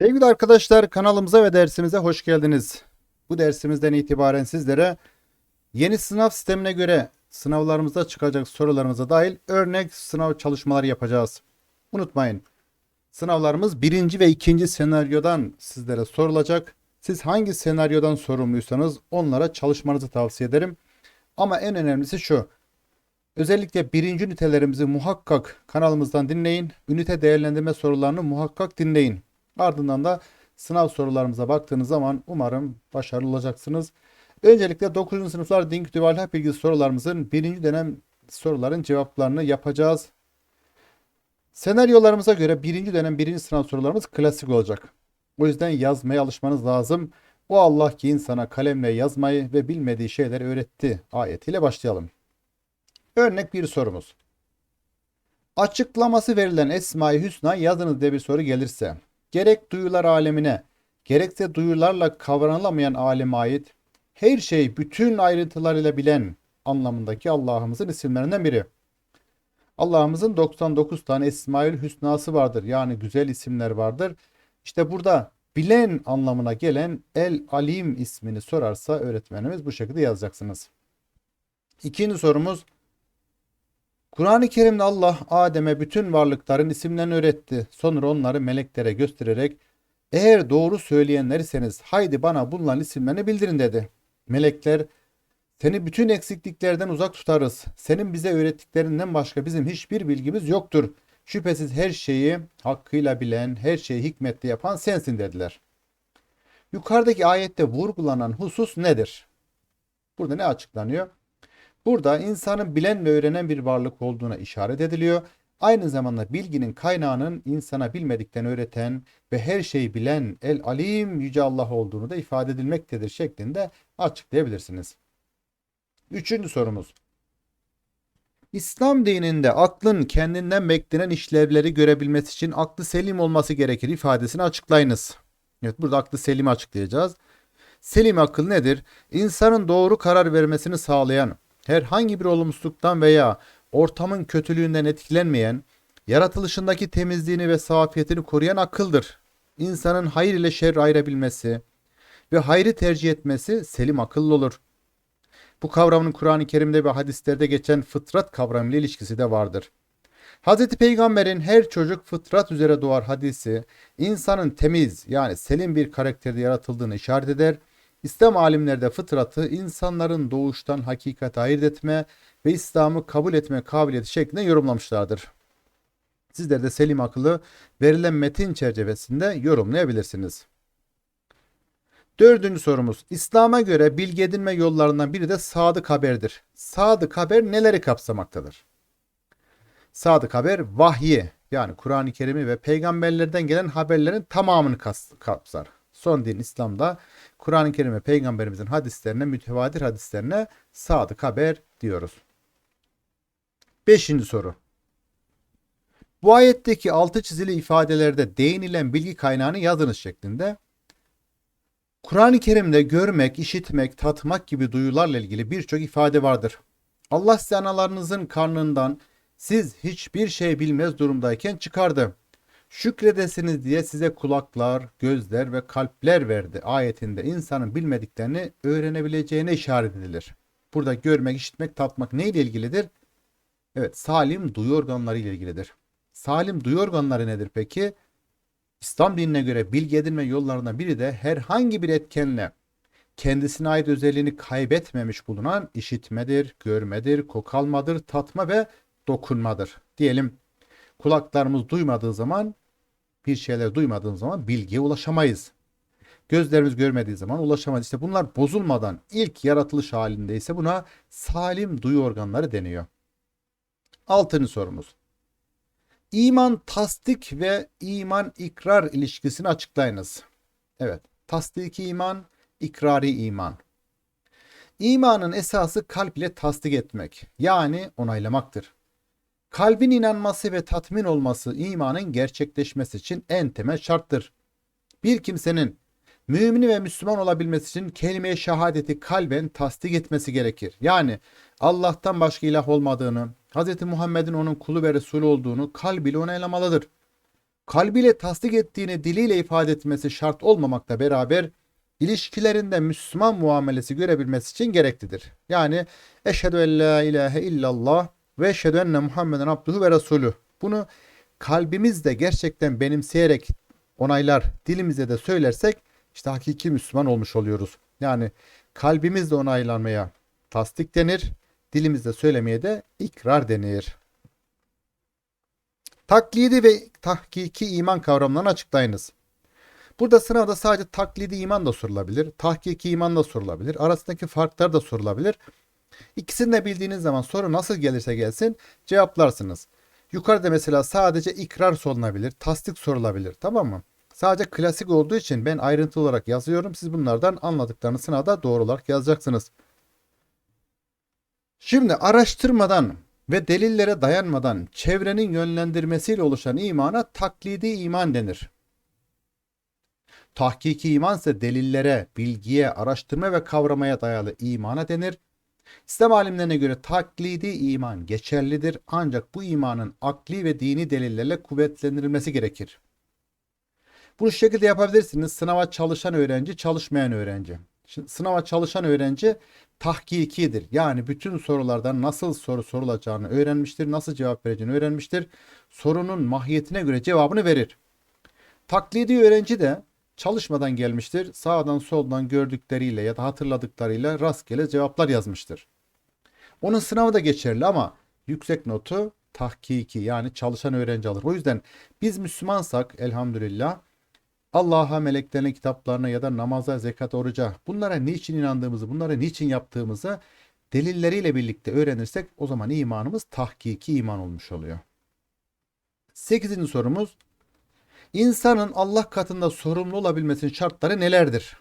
Sevgili arkadaşlar kanalımıza ve dersimize hoş geldiniz. Bu dersimizden itibaren sizlere yeni sınav sistemine göre sınavlarımızda çıkacak sorularımıza dahil örnek sınav çalışmaları yapacağız. Unutmayın sınavlarımız birinci ve ikinci senaryodan sizlere sorulacak. Siz hangi senaryodan sorumluysanız onlara çalışmanızı tavsiye ederim. Ama en önemlisi şu. Özellikle birinci ünitelerimizi muhakkak kanalımızdan dinleyin. Ünite değerlendirme sorularını muhakkak dinleyin. Ardından da sınav sorularımıza baktığınız zaman umarım başarılı olacaksınız. Öncelikle 9. sınıflar din kültürü ve ahlak bilgisi sorularımızın birinci dönem soruların cevaplarını yapacağız. Senaryolarımıza göre birinci dönem birinci sınav sorularımız klasik olacak. O yüzden yazmaya alışmanız lazım. O Allah ki insana kalemle yazmayı ve bilmediği şeyleri öğretti ayetiyle başlayalım. Örnek bir sorumuz. Açıklaması verilen Esma-i Hüsna yazınız diye bir soru gelirse, gerek duyular alemine, gerekse duyularla kavranılamayan aleme ait her şey bütün ayrıntılarıyla bilen anlamındaki Allah'ımızın isimlerinden biri. Allah'ımızın 99 tane Esmaül Hüsnası vardır. Yani güzel isimler vardır. İşte burada bilen anlamına gelen El Alim ismini sorarsa öğretmenimiz bu şekilde yazacaksınız. İkinci sorumuz Kur'an-ı Kerim'de Allah Adem'e bütün varlıkların isimlerini öğretti. Sonra onları meleklere göstererek eğer doğru söyleyenler iseniz haydi bana bunların isimlerini bildirin dedi. Melekler seni bütün eksikliklerden uzak tutarız. Senin bize öğrettiklerinden başka bizim hiçbir bilgimiz yoktur. Şüphesiz her şeyi hakkıyla bilen, her şeyi hikmetli yapan sensin dediler. Yukarıdaki ayette vurgulanan husus nedir? Burada ne açıklanıyor? Burada insanın bilen ve öğrenen bir varlık olduğuna işaret ediliyor. Aynı zamanda bilginin kaynağının insana bilmediklerini öğreten ve her şeyi bilen El Alim Yüce Allah olduğunu da ifade edilmektedir şeklinde açıklayabilirsiniz. Üçüncü sorumuz. İslam dininde aklın kendinden beklenen işlevleri görebilmesi için aklı selim olması gerekir ifadesini açıklayınız. Evet burada aklı selimi açıklayacağız. Selim akıl nedir? İnsanın doğru karar vermesini sağlayan, herhangi bir olumsuzluktan veya ortamın kötülüğünden etkilenmeyen, yaratılışındaki temizliğini ve safiyetini koruyan akıldır. İnsanın hayır ile şer ayırabilmesi ve hayrı tercih etmesi selim akıllı olur. Bu kavramın Kur'an-ı Kerim'de ve hadislerde geçen fıtrat kavramıyla ilişkisi de vardır. Hz. Peygamber'in her çocuk fıtrat üzere doğar hadisi insanın temiz yani selim bir karakterde yaratıldığını işaret eder. İslam alimleri de fıtratı insanların doğuştan hakikat ayırt etme ve İslam'ı kabul etme kabiliyeti şeklinde yorumlamışlardır. Sizler de selim akıllı verilen metin çerçevesinde yorumlayabilirsiniz. Dördüncü sorumuz. İslam'a göre bilgi edinme yollarından biri de sadık haberdir. Sadık haber neleri kapsamaktadır? Sadık haber vahyi yani Kur'an-ı Kerim'i ve peygamberlerden gelen haberlerin tamamını kapsar. Son din İslam'da Kur'an-ı Kerim ve peygamberimizin hadislerine, mütevatir hadislerine sadık haber diyoruz. Beşinci soru. Bu ayetteki altı çizili ifadelerde değinilen bilgi kaynağını yazınız şeklinde Kur'an-ı Kerim'de görmek, işitmek, tatmak gibi duyularla ilgili birçok ifade vardır. Allah size analarınızın karnından siz hiçbir şey bilmez durumdayken çıkardı. Şükredesiniz diye size kulaklar, gözler ve kalpler verdi. Ayetinde insanın bilmediklerini öğrenebileceğine işaret edilir. Burada görmek, işitmek, tatmak neyle ilgilidir? Evet, salim duyu organları ile ilgilidir. Salim duyu organları nedir peki? İslam dinine göre bilgi edinme yollarından biri de herhangi bir etkenle kendisine ait özelliğini kaybetmemiş bulunan işitmedir, görmedir, koku almadır, tatma ve dokunmadır. Diyelim kulaklarımız duymadığı zaman bir şeyler duymadığımız zaman bilgiye ulaşamayız. Gözlerimiz görmediği zaman ulaşamayız. İşte bunlar bozulmadan ilk yaratılış halindeyse buna salim duyu organları deniyor. Altıncı sorumuz. İman tasdik ve iman ikrar ilişkisini açıklayınız. Evet, tasdiki iman, ikrari iman. İmanın esası kalp ile tasdik etmek, yani onaylamaktır. Kalbin inanması ve tatmin olması imanın gerçekleşmesi için en temel şarttır. Bir kimsenin mümini ve Müslüman olabilmesi için kelime-i şehadeti kalben tasdik etmesi gerekir. Yani Allah'tan başka ilah olmadığını, Hz. Muhammed'in onun kulu ve Resulü olduğunu kalbiyle onaylamalıdır. kalbiyle tasdik ettiğini diliyle ifade etmesi şart olmamakla beraber ilişkilerinde Müslüman muamelesi görebilmesi için gereklidir. Yani eşhedü en la ilahe illallah ve eşhedü enne Muhammeden abduhu ve resulü. Bunu kalbimizde gerçekten benimseyerek onaylar, dilimize de söylersek işte hakiki Müslüman olmuş oluyoruz. Yani kalbimizde onaylanmaya tasdik denir, dilimizde söylemeye de ikrar denir. Taklidi ve tahkiki iman kavramlarını açıklayınız. Burada sınavda sadece taklidi iman da sorulabilir, tahkiki iman da sorulabilir, arasındaki farklar da sorulabilir. İkisini de bildiğiniz zaman soru nasıl gelirse gelsin cevaplarsınız. Yukarıda mesela sadece ikrar sorulabilir, tasdik sorulabilir tamam mı? Sadece klasik olduğu için ben ayrıntılı olarak yazıyorum. Siz bunlardan anladıklarını sınavda doğru olarak yazacaksınız. Şimdi araştırmadan ve delillere dayanmadan çevrenin yönlendirmesiyle oluşan imana taklidi iman denir. Tahkiki iman ise delillere, bilgiye, araştırma ve kavramaya dayalı imana denir. İslam alimlerine göre taklidi iman geçerlidir ancak bu imanın akli ve dini delillerle kuvvetlendirilmesi gerekir. Bunu şu şekilde yapabilirsiniz. Sınava çalışan öğrenci, çalışmayan öğrenci. Şimdi sınava çalışan öğrenci tahkikidir. Yani bütün sorulardan nasıl soru sorulacağını öğrenmiştir, nasıl cevap vereceğini öğrenmiştir. Sorunun mahiyetine göre cevabını verir. Taklidi öğrenci de çalışmadan gelmiştir. Sağdan soldan gördükleriyle ya da hatırladıklarıyla rastgele cevaplar yazmıştır. Onun sınavı da geçerli ama yüksek notu tahkiki yani çalışan öğrenci alır. O yüzden biz Müslümansak elhamdülillah Allah'a, meleklerine, kitaplarına ya da namaza, zekat, oruca bunlara niçin inandığımızı, bunları niçin yaptığımızı delilleriyle birlikte öğrenirsek o zaman imanımız tahkiki iman olmuş oluyor. Sekizinci sorumuz İnsanın Allah katında sorumlu olabilmesinin şartları nelerdir?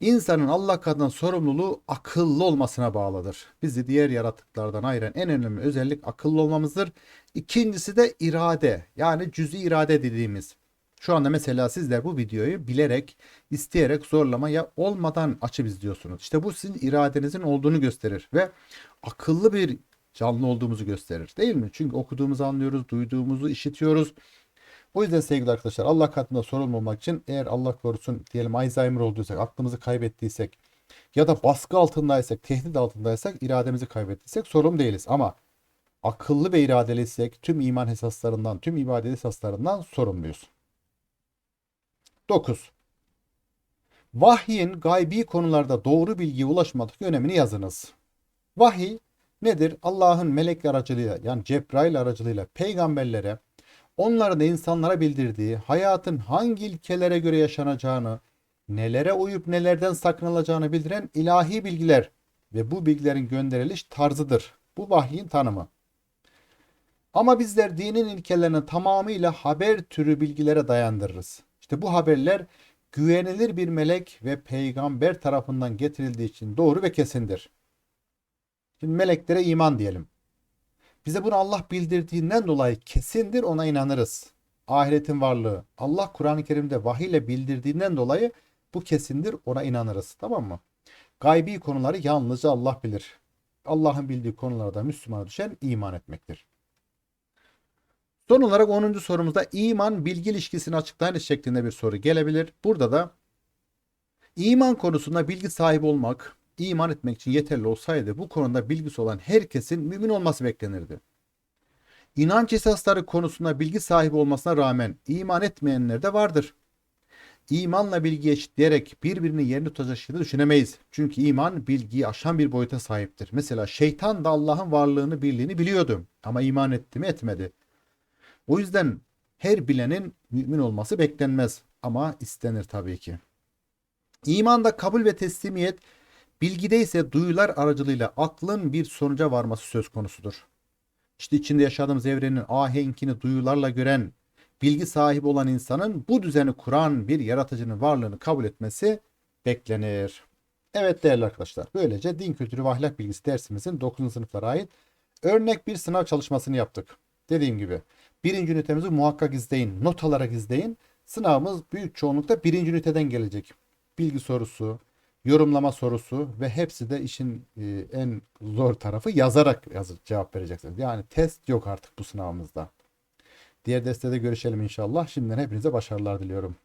İnsanın Allah katında sorumluluğu akıllı olmasına bağlıdır. Bizi diğer yaratıklardan ayıran en önemli özellik akıllı olmamızdır. İkincisi de irade yani cüzi irade dediğimiz. Şu anda mesela sizler bu videoyu bilerek, isteyerek, zorlama ya olmadan açıp izliyorsunuz. İşte bu sizin iradenizin olduğunu gösterir ve akıllı bir canlı olduğumuzu gösterir. Değil mi? Çünkü okuduğumuzu anlıyoruz, duyduğumuzu işitiyoruz. O yüzden sevgili arkadaşlar Allah katında sorumlu olmak için eğer Allah korusun diyelim Alzheimer olduysak, aklımızı kaybettiysek ya da baskı altındaysak, tehdit altındaysak, irademizi kaybettiysek sorumlu değiliz. Ama akıllı ve iradeliysek tüm iman esaslarından, tüm ibadet esaslarından sorumluyuz. 9. Vahyin gaybi konularda doğru bilgiye ulaşmadaki önemini yazınız. Vahiy nedir? Allah'ın melek aracılığıyla yani Cebrail aracılığıyla peygamberlere onların insanlara bildirdiği hayatın hangi ilkelere göre yaşanacağını, nelere uyup nelerden sakınılacağını bildiren ilahi bilgiler ve bu bilgilerin gönderiliş tarzıdır. Bu vahyin tanımı. Ama bizler dinin ilkelerini tamamıyla haber türü bilgilere dayandırırız. İşte bu haberler güvenilir bir melek ve peygamber tarafından getirildiği için doğru ve kesindir. Şimdi meleklere iman diyelim. Bize bunu Allah bildirdiğinden dolayı kesindir ona inanırız. Ahiretin varlığı. Allah Kur'an-ı Kerim'de vahiy ile bildirdiğinden dolayı bu kesindir ona inanırız. Tamam mı? Gaybi konuları yalnızca Allah bilir. Allah'ın bildiği konularda Müslümana düşen iman etmektir. Son olarak 10. sorumuzda iman bilgi ilişkisini açıklayınız şeklinde bir soru gelebilir. Burada da iman konusunda bilgi sahibi olmak, iman etmek için yeterli olsaydı bu konuda bilgisi olan herkesin mümin olması beklenirdi. İnanç esasları konusunda bilgi sahibi olmasına rağmen iman etmeyenler de vardır. İmanla bilgiyi eşitleyerek birbirini yerini tutacak şekilde düşünemeyiz. Çünkü iman bilgiyi aşan bir boyuta sahiptir. Mesela şeytan da Allah'ın varlığını, birliğini biliyordu ama iman etti mi etmedi. O yüzden her bilenin mümin olması beklenmez ama istenir tabii ki. İmanda kabul ve teslimiyet, bilgide ise duyular aracılığıyla aklın bir sonuca varması söz konusudur. İşte içinde yaşadığımız evrenin ahenkini duyularla gören, bilgi sahibi olan insanın bu düzeni kuran bir yaratıcının varlığını kabul etmesi beklenir. Evet değerli arkadaşlar, böylece din kültürü ve ahlak bilgisi dersimizin 9. sınıflara ait örnek bir sınav çalışmasını yaptık. Dediğim gibi birinci ünitemizi muhakkak izleyin. Not alarak izleyin. Sınavımız büyük çoğunlukta birinci üniteden gelecek. Bilgi sorusu, yorumlama sorusu ve hepsi de işin e, en zor tarafı yazarak yazıp cevap vereceksiniz. Yani test yok artık bu sınavımızda. Diğer destede görüşelim inşallah. Şimdiden hepinize başarılar diliyorum.